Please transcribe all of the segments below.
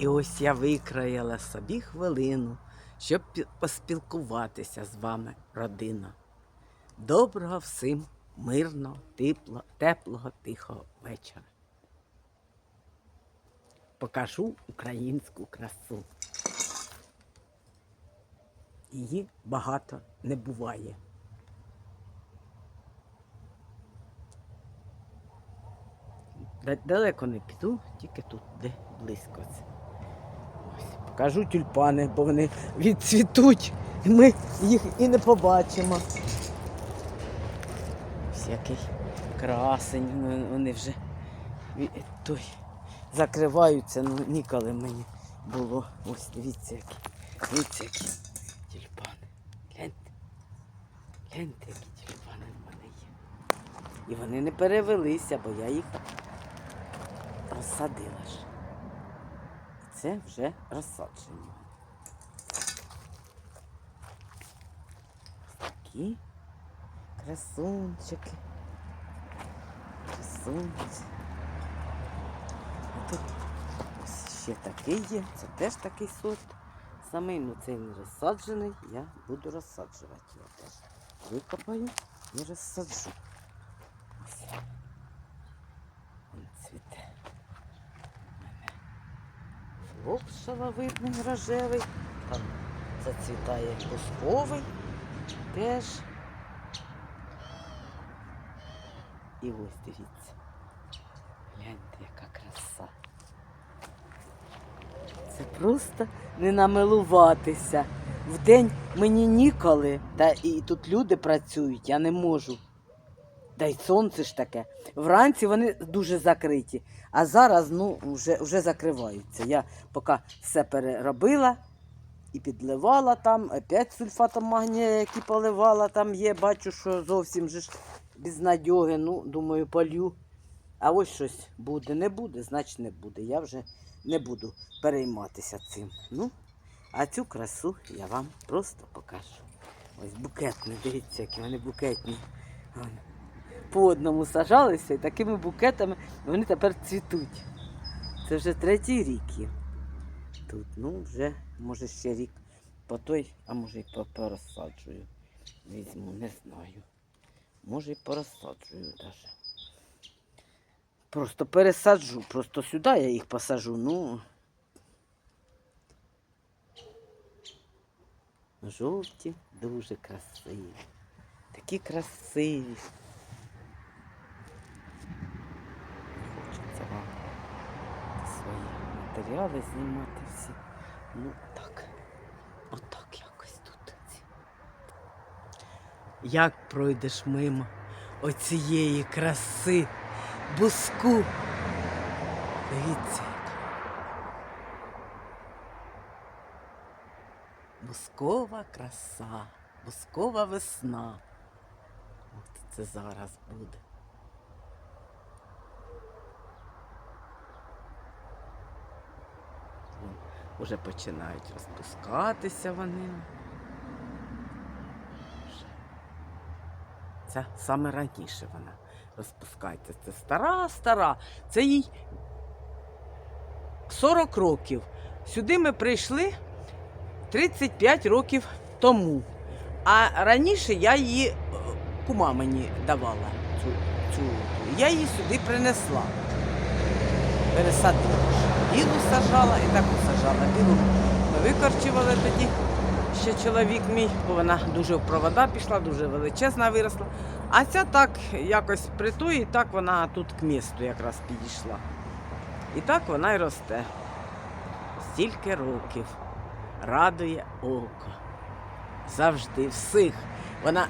І ось я викроїла собі хвилину, щоб поспілкуватися з вами, родина. Доброго всім мирного, тепло, теплого, тихого вечора. Покажу українську красу. Її багато не буває. Далеко не піду, тільки тут, де близько це. Покажу тюльпани, бо вони відцвітуть, і ми їх і не побачимо. Ось який красень, ну, вони вже той, закриваються, ну ніколи мені було. Ось дивіться, які, дивіться, які тюльпани. Гляньте. Гляньте, які тюльпани в мене є. І вони не перевелися, бо я їх розсадила ж. Це вже розсаджені. Ось Такі красунчики. Красунчики. Тут ось ще такий є. Це теж такий сорт. Самий, ну цей не розсаджений, я буду розсаджувати його теж. Викопаю і розсаджу. Ось. Він цвіте. У мене Флок шаловидний рожевий. Там зацвітає бусковий теж. І ось дивіться. Гляньте, яка краса. Це просто не намилуватися. Вдень мені ніколи, та і тут люди працюють, я не можу. Та й сонце ж таке. Вранці вони дуже закриті, а зараз ну, вже, вже закриваються. Я поки все переробила і підливала там, опять сульфатом магнія, який поливала, там є, бачу, що зовсім же ж безнадьоги. Ну, думаю, полю. А ось щось буде, не буде, значить не буде. Я вже не буду перейматися цим. Ну, а цю красу я вам просто покажу. Ось букетні, дивіться, які вони букетні. По одному сажалися і такими букетами вони тепер цвітуть. Це вже третій рік є. Тут, ну, вже, може, ще рік по той, а може і по- порозсаджую. Візьму, не знаю. Може і порозсаджую навіть. Просто пересаджу, просто сюди я їх посажу, ну. Жовті, дуже красиві. Такі красиві. Матеріали знімати всі. Ну так. Отак якось тут. Як пройдеш мимо оцієї краси, буску. Дивіться. Бускова краса, бускова весна. От це зараз буде. Вон, Уже починають розпускатися вони. Це саме раніше вона розпускається. Це стара, стара. Це їй 40 років. Сюди ми прийшли 35 років тому. А раніше я її е, кума мені давала цю, цю. Я її сюди принесла. Пересадила. Білу сажала і таку сажала. Білу викорчували тоді. Ще чоловік мій, бо вона дуже в провода пішла, дуже величезна виросла. А ця так якось притує, і так вона тут к місту якраз підійшла. І так вона й росте. Стільки років радує око. Завжди всіх. Вона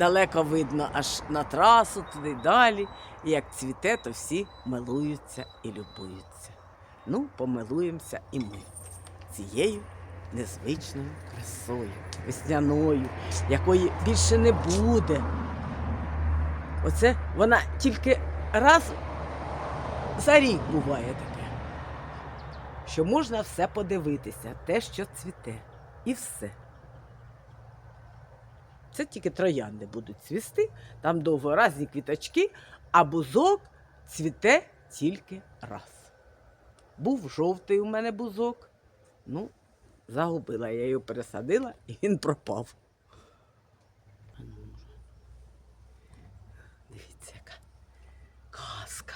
далеко видно аж на трасу, туди далі. І як цвіте, то всі милуються і любуються. Ну, помилуємося і ми цією незвичною красою, весняною, якої більше не буде. Оце вона тільки раз за рік буває таке, що можна все подивитися, те, що цвіте, і все. Це тільки троянди будуть цвісти, там довго разні квіточки, а бузок цвіте тільки раз. Був жовтий у мене бузок. Ну, загубила, я його пересадила і він пропав. Дивіться, яка казка.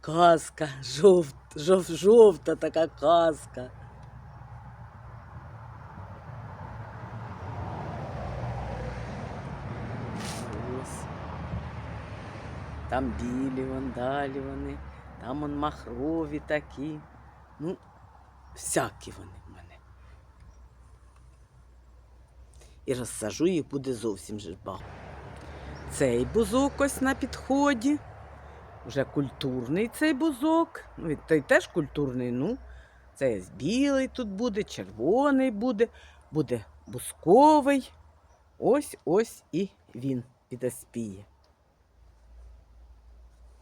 Казка, жовт, жов, жовта така казка. Ось. Там білі далі вони, там он махрові такі. Ну, всякі вони в мене. І розсажу їх буде зовсім багато. Цей бузок ось на підході. Вже культурний цей бузок. Ну, той теж культурний, ну. Це білий тут буде, червоний буде, буде бузковий. Ось ось і він підоспіє.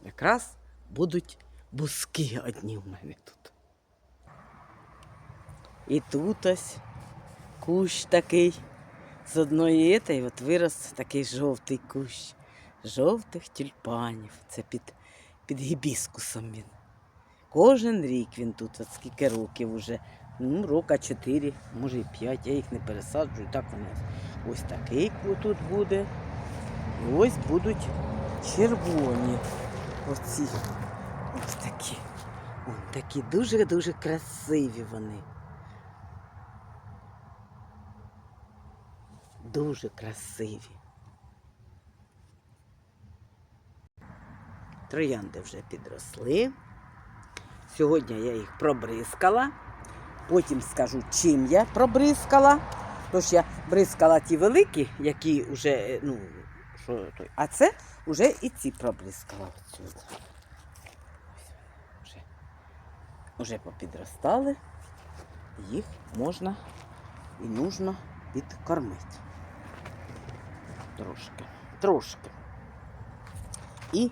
Якраз будуть бузки одні в мене тут. І тут ось кущ такий. З одної етої от вирос такий жовтий кущ. Жовтих тюльпанів. Це під, під гібіскусом він. Кожен рік він тут, от скільки років уже. Ну, рока 4, може і 5, я їх не пересаджую. Так вони ось такий тут буде. І ось будуть червоні. Оці. Ось такі. Вон такі дуже-дуже красиві вони. Дуже красиві. Троянди вже підросли. Сьогодні я їх пробризкала. Потім скажу, чим я пробризкала. Тож я бризкала ті великі, які вже, е, ну, що той. А це вже і ці пробризкала. Оцю. Вже, вже попідростали. Їх можна і нужно підкормити. Трошки. Трошки. І,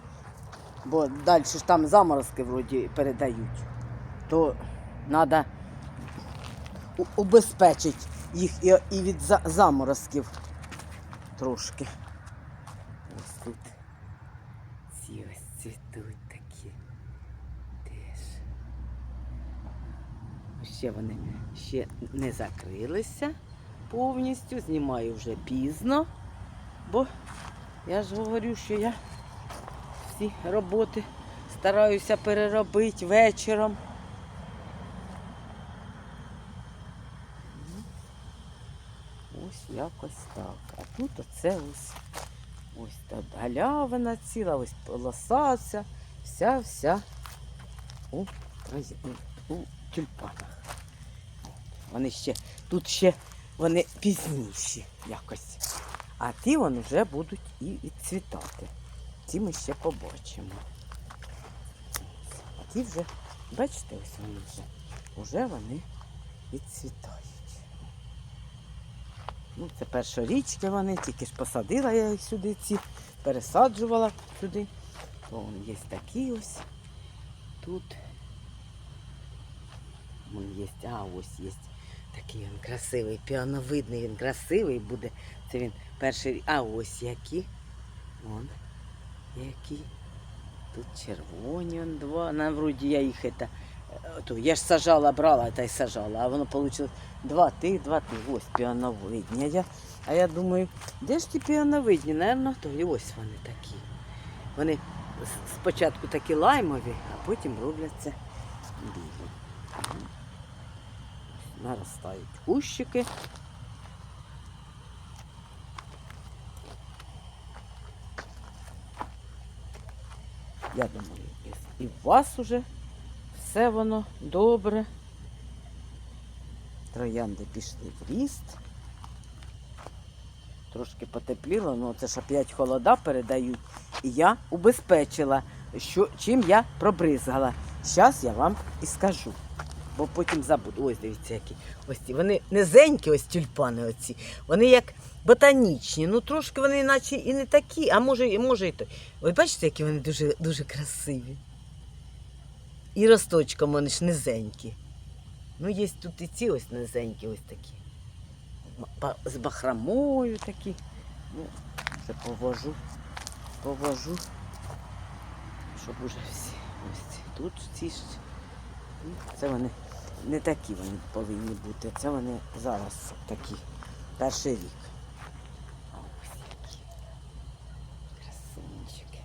бо далі ж там заморозки вроді передають, то треба убезпечити їх і від заморозків трошки. Ось тут ці ось цвітуть такі. Теж. Ще вони ще не закрилися повністю. Знімаю вже пізно, бо я ж говорю, що я всі роботи стараюся переробити вечором. Ось якось так. А тут оце ось ось та галявина ціла, ось полосався, вся вся у, у, у тюльпанах. Вони ще, тут ще вони пізніші якось. А ті вони вже будуть і відцвітати. Ті ми ще побачимо. А ті вже, бачите, ось вони вже, вже вони відцвітають. Ну, це першорічки вони, тільки ж посадила я їх сюди, ці, пересаджувала сюди. То вон є такі ось тут. Вон є, а ось є такий він красивий, піановидний, він красивий буде. Це він перший. А ось які. Вон. Які. Тут червоні он два. На вроді я їх это, е, то, я ж сажала, брала та й сажала, а воно вийшло два тих, два тих. Ось піановидні. А я, а я думаю, де ж ті піановидні? Наверно, то і ось вони такі. Вони спочатку такі лаймові, а потім робляться білі. Наростають кущики. Я думаю, і- в вас уже все воно добре. Троянди пішли в ріст. Трошки потепліло, ну це ж опять холода передають. І я убезпечила, що, чим я пробризгала. Зараз я вам і скажу. Бо потім забуду. Ось дивіться, які. Ось ці. Вони низенькі, ось тюльпани оці. Вони як ботанічні. Ну трошки вони наче і не такі, а може, може і то. Ви бачите, які вони дуже, дуже красиві. І росточком вони ж низенькі. Ну, є тут і ці ось низенькі, ось такі. З бахромою такі. Ну, вже повожу, повожу, щоб уже всі. Ось тут ці Це вони не такі вони повинні бути. Це вони зараз такі. Перший рік. Красунчики.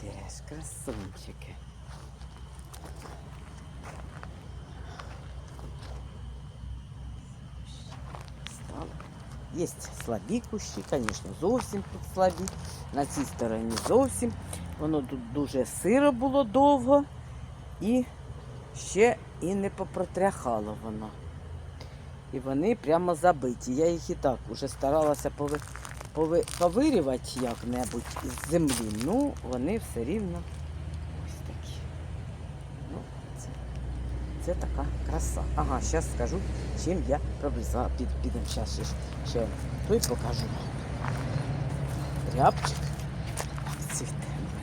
Теж красунчики. Є слабі кущі, звісно, зовсім тут слабі. На цій стороні зовсім. Воно тут дуже сиро було довго і ще і не попротряхало воно. І вони прямо забиті. Я їх і так вже старалася пови, пови, повирівати як-небудь із землі. Ну, вони все рівно ось такі. Ну, це, це така краса. Ага, зараз скажу, чим я приблизила. Під, підемо зараз ще, ще той покажу. Рябчик. Цвіте.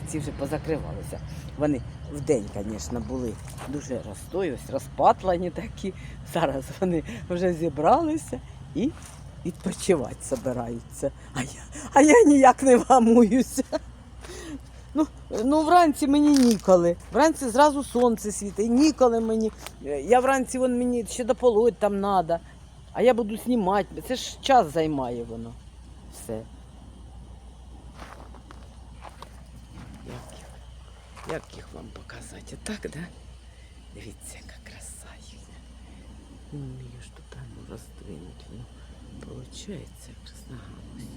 Ці вже позакривалися. Вони вдень, звісно, були дуже розстой, ось розпатлані такі. Зараз вони вже зібралися і відпочивати збираються. А я, а я ніяк не вгамуюся. Ну, ну, вранці мені ніколи. Вранці зразу сонце світить, ніколи мені. Я вранці вон мені ще дополоть там треба. А я буду знімати. Це ж час займає воно. Все. Як їх, як їх вам показати? Так, да? Дивіться, яка краса їхня. Не вмію ж тут там роздвинути. Ну, получається, як рознагалось.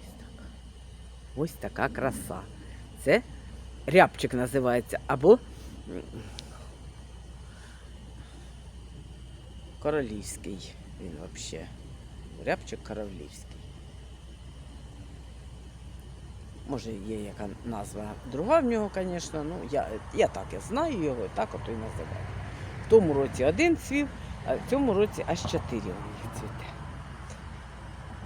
Ось така. Ось така краса. Це рябчик називається. Або м, королівський він взагалі. Рябчик королівський. Може, є яка назва друга в нього, звісно. Ну, я, я так я знаю його, так ото і називаю. В тому році один цвів, а в цьому році аж чотири у них цвіте.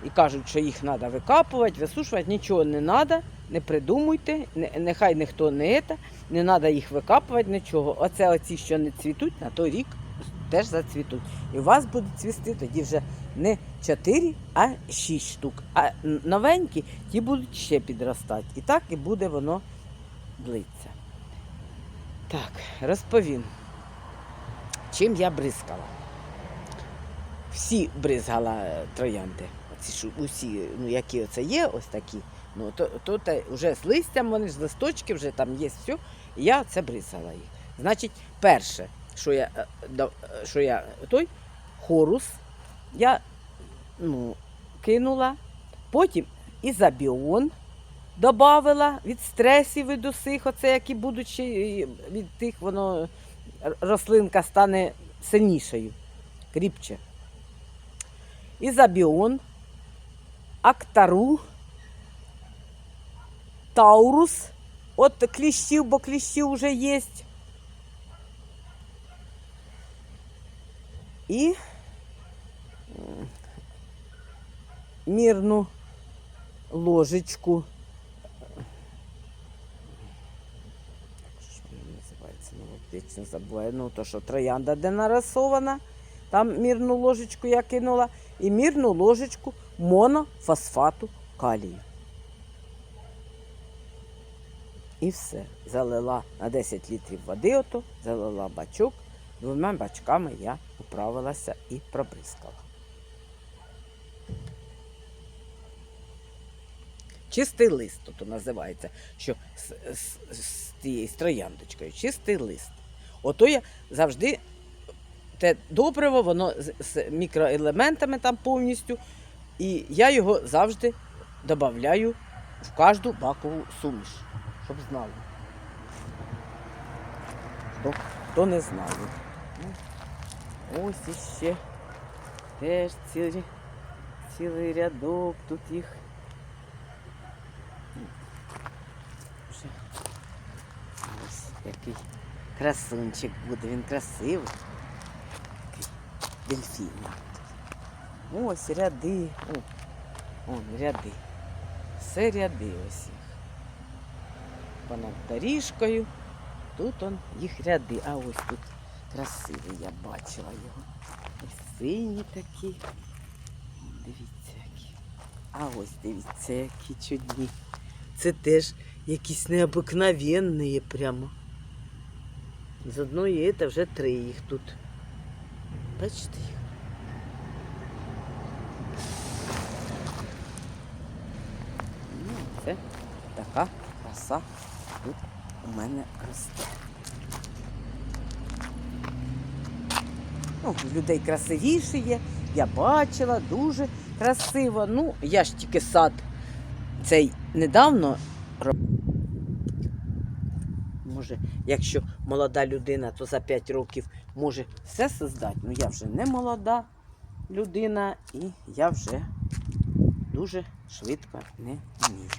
І кажуть, що їх треба викапувати, висушувати, нічого не треба, не придумуйте, не, нехай ніхто не це, не треба їх викапувати, нічого. Оце оці, що не цвітуть, на той рік теж зацвітуть. І у вас будуть цвісти тоді вже не 4, а 6 штук. А новенькі ті будуть ще підростати. І так і буде воно длиться. Так, розповім, чим я бризкала. Всі бризгала е, троянди. Оці усі, ну які оце є, ось такі. Ну, то, то, те вже з листям, вони з листочки, вже там є все. І я це бризгала їх. Значить, перше, що я, е, е, що я той хорус, я ну, кинула, потім ізобіон додавила від стресів від усіх, оце які будуть ще від тих, воно рослинка стане сильнішою, кріпче. Ізобіон, актару, таурус, от кліщів, бо кліщів вже є. І мірну ложечку. Називається? Ну, забуваю. Ну, то, що троянда де нарисована. Там мірну ложечку я кинула. І мірну ложечку монофосфату калію. І все. Залила на 10 літрів води, ото, залила бачок. Двома бачками я управилася і пробризкала. Чистий лист тут називається, що з, з, з тією з трояндочкою, чистий лист. Ото я завжди те добриво, воно з, з мікроелементами там повністю. І я його завжди додаю в кожну бакову суміш, щоб знали. Хто, хто не знає. Ну, ось іще теж цілий, цілий рядок, тут їх. Вже Ось який красунчик буде, він красивий. Такий дельфін. Ось ряди. О, он ряди. Все ряди ось їх. Понад доріжкою. Тут он їх ряди. А ось тут красивий, я бачила його. Ось сині такі. Дивіться які. А ось дивіться, які чудні. Це теж якісь необикновенні прямо. З одної це вже три їх тут. Бачите їх? Ну, це така краса тут у мене росте. Ну, людей красивіше є. Я бачила, дуже красиво. Ну, я ж тільки сад цей недавно. Може, якщо молода людина, то за 5 років може все создати. Ну я вже не молода людина і я вже дуже швидко не вмію.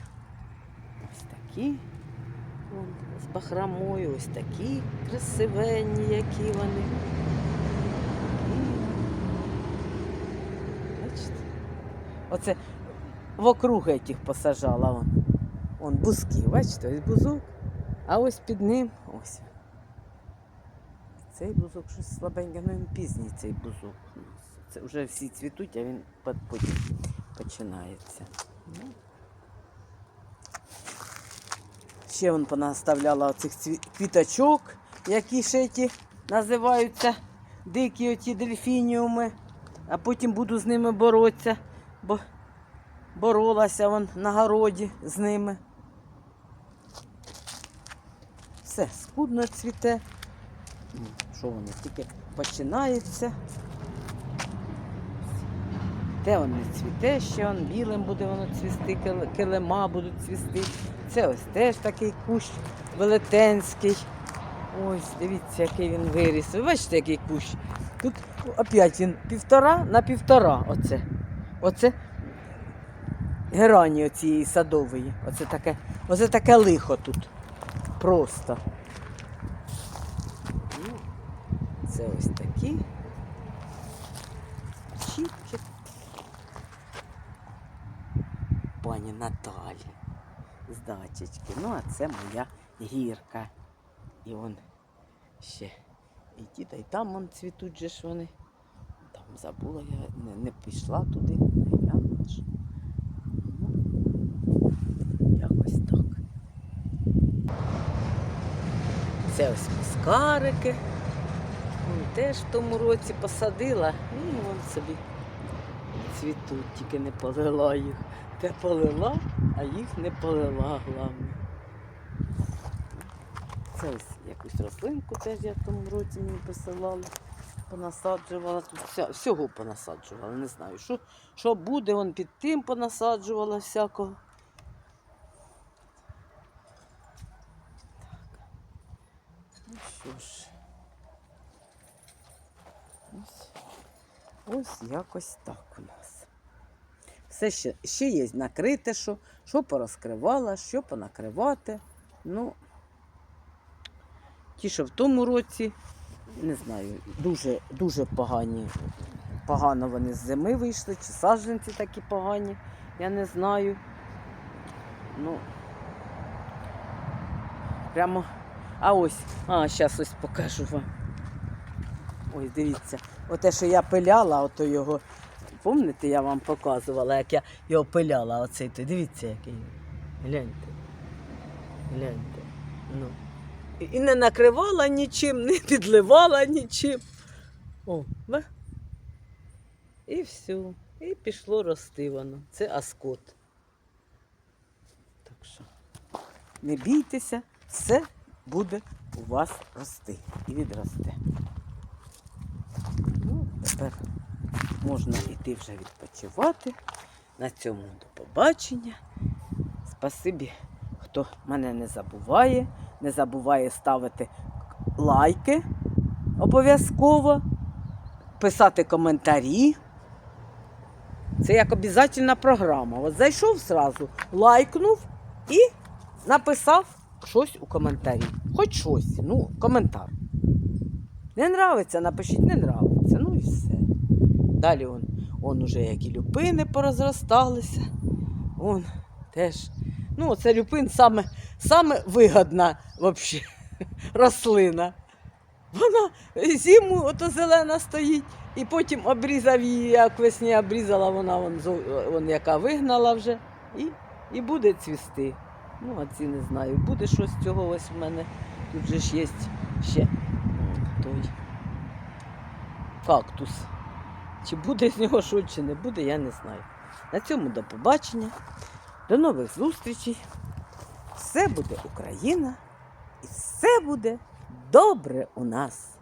Ось такі вон, з бахромою, ось такі красивенні, які вони. Оце вокруг этих посажала. Вон, вон бузки, бачите, ось бузок. А ось під ним ось. Цей бузок щось слабенький, ну він пізній цей бузок. Це вже всі цвітуть, а він потім починається. Ну. Ще вон понаставляла оцих квіточок, які ще ті називаються дикі оті дельфініуми, а потім буду з ними боротися, бо боролася вон на городі з ними. Все, скудно цвіте. Ну, Що воно тільки починається. Те воно цвіте, ще он білим буде воно цвісти, кил- килима будуть цвісти. Це ось теж такий кущ велетенський. Ось, дивіться, який він виріс. Ви бачите, який кущ? Тут опять він півтора на півтора. Оце. Оце герані оцієї садової. Оце таке, оце таке лихо тут. Просто. Ну, Це ось такі. Чіпки. Пані Наталі. З дачечки. Ну, а це моя гірка. І он ще і та й там вон цвітуть же ж вони. Там забула, я не, не пішла туди, не глянула. ж. Ну, якось так. Це ось мускарики. Теж в тому році посадила і вон собі цвітуть, тільки не полила їх. Те полила, а їх не полила, головне. Це ось якусь рослинку теж я в тому році мені посилали. Понасаджувала тут вся, всього понасаджувала, не знаю. Що, що буде, вон під тим понасаджувала всякого. Ну що ж. Ось, ось якось так у нас. Все ще, ще є накрите, що, що порозкривала, що понакривати. Ну, ті, що в тому році, не знаю, дуже, дуже погані. Погано вони з зими вийшли, чи саджанці такі погані, я не знаю. Ну, прямо. А ось, а, зараз ось покажу вам. Ось дивіться, оте, що я пиляла, ото його. Пам'ятаєте, я вам показувала, як я його пиляла, оцей. то Дивіться, який. він. Гляньте. Гляньте. Ну. І, не накривала нічим, не підливала нічим. О, ви? І все. І пішло рости воно. Це аскот. Так що не бійтеся, все буде у вас рости і відросте. Тепер можна йти вже відпочивати. На цьому до побачення. Спасибі, хто мене не забуває. Не забуває ставити лайки обов'язково, писати коментарі. Це як обов'язательна програма. От зайшов зразу, лайкнув і написав щось у коментарі. Хоч щось, ну, коментар. Не нравиться, напишіть, не нравиться. Ну і все. Далі он, он уже які люпини порозросталися. Он теж. Ну, це люпин саме, саме вигодна вообще, рослина. Вона зиму ото зелена стоїть, і потім обрізав її, як весні обрізала, вона вон, вон яка вигнала вже, і, і буде цвісти. Ну, а ці не знаю. Буде щось з цього ось в мене. Тут же ж є ще той кактус. Чи буде з нього щось, чи не буде, я не знаю. На цьому до побачення. До нових зустрічей. Все буде Україна і все буде добре у нас.